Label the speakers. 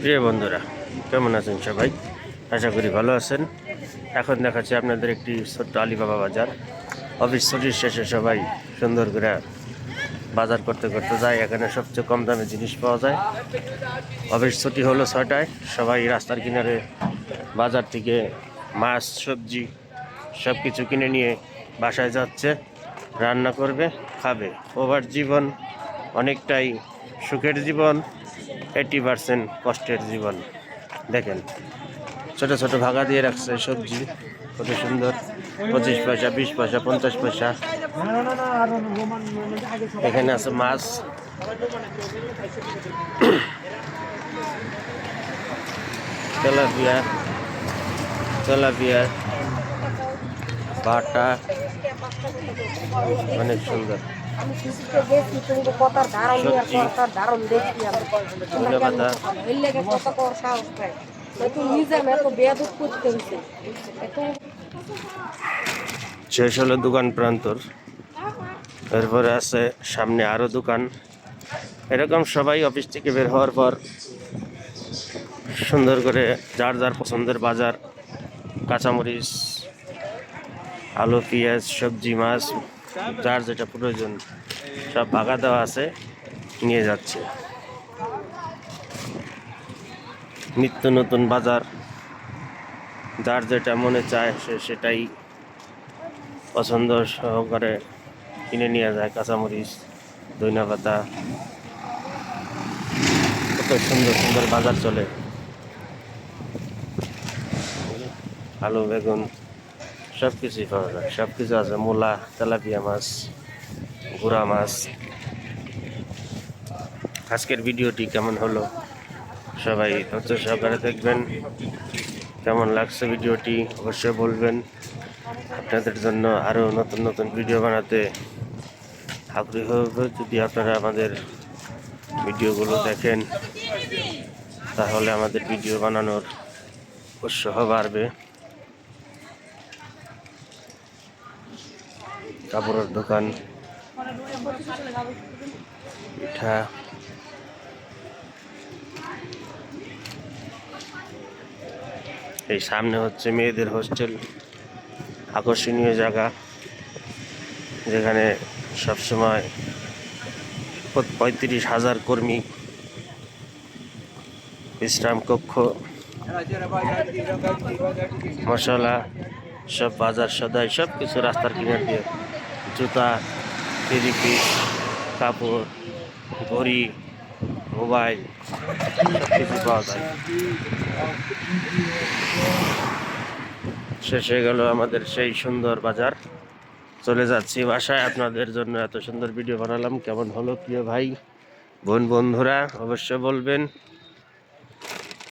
Speaker 1: প্রিয় বন্ধুরা, কেমন আছেন সবাই? আশা করি ভালো আছেন। এখন দেখাচ্ছি আপনাদের একটি ছোট্ট আলিবাবা বাজার। অফিস ছুটির শেষে সবাই সুন্দর করে বাজার করতে করতে যায়। এখানে সবচেয়ে কম দামে জিনিস পাওয়া যায়। অফিস ছুটি হলো ছয়টায়। সবাই রাস্তার কিনারে বাজার থেকে মাছ, সবজি সব কিছু কিনে নিয়ে বাসায় যাচ্ছে। রান্না করবে, খাবে। ওভার জীবন, অনেকটাই সুখের জীবন। এইটি পার্সেন্ট কষ্টের জীবন। দেখেন, ছোট ছোট ভাগা দিয়ে রাখছে সবজি, কত সুন্দর। পঁচিশ পয়সা, বিশ পয়সা, পঞ্চাশ পয়সা। এখানে আছে মাছ। তেলাপিয়া তেলাপিয়া, বাটা। অনেক সুন্দর।
Speaker 2: আমি কৃষিতে গেছি কিন্তু কথার ধারণ নিয়ে কথার ধারণ দেখছি আমি। এর লেগে কত কর সাহস পাই তুই নিজে এত বেয়াদুক করতে হইছে। এত
Speaker 1: শেষ হলো দোকান প্রান্তর। এরপরে আছে সামনে আরও দোকান। এরকম সবাই অফিস থেকে বের হওয়ার পর সুন্দর করে যার যার পছন্দের বাজার কাঁচামরিচ আলু পেঁয়াজ সবজি মাছ যার যেটা প্রয়োজন, সব ভাগা দেওয়া আছে, নিয়ে যাচ্ছে। নিত্য নতুন বাজার, যার যেটা মনে চায় সে সেটাই পছন্দ সহকারে কিনে নিয়ে যায়। কাঁচামরিচ দইনা পাতা, কত সুন্দর সুন্দর বাজার চলে। আলু, বেগুন সব কিছুই পাওয়া যায়। সব কিছু আছে। মূলা, তেলাপিয়া মাছ, গুড়া মাছ। আজকের ভিডিওটি কেমন হলো? সবাই ধৈর্য সহকারে দেখবেন। কেমন লাগছে ভিডিওটি অবশ্যই বলবেন। আপনাদের জন্য আরও নতুন নতুন ভিডিও বানাতে আগ্রহী হবে। যদি আপনারা আমাদের ভিডিওগুলো দেখেন, তাহলে আমাদের ভিডিও বানানোর উৎসাহ বাড়বে। কাপড়ের দোকান। পিঠা এই সামনে হচ্ছে মেয়েদের হোস্টেল। আকর্ষণীয় জায়গা, যেখানে সবসময় পঁয়ত্রিশ হাজার কর্মী। বিশ্রাম কক্ষ। মশলা, সব বাজার সদাই সব কিছু রাস্তার কিনার দিয়ে। জুতা টেরিপিস কাপড়, ঘড়ি, মোবাইল সব কিছু পাওয়া যায়। শেষ হয়ে গেল আমাদের সেই সুন্দর বাজার। চলে যাচ্ছি বাসায়। আপনাদের জন্য এত সুন্দর ভিডিও বানালাম। কেমন হলো প্রিয় ভাই? বোন, বন্ধুরা, অবশ্যই বলবেন।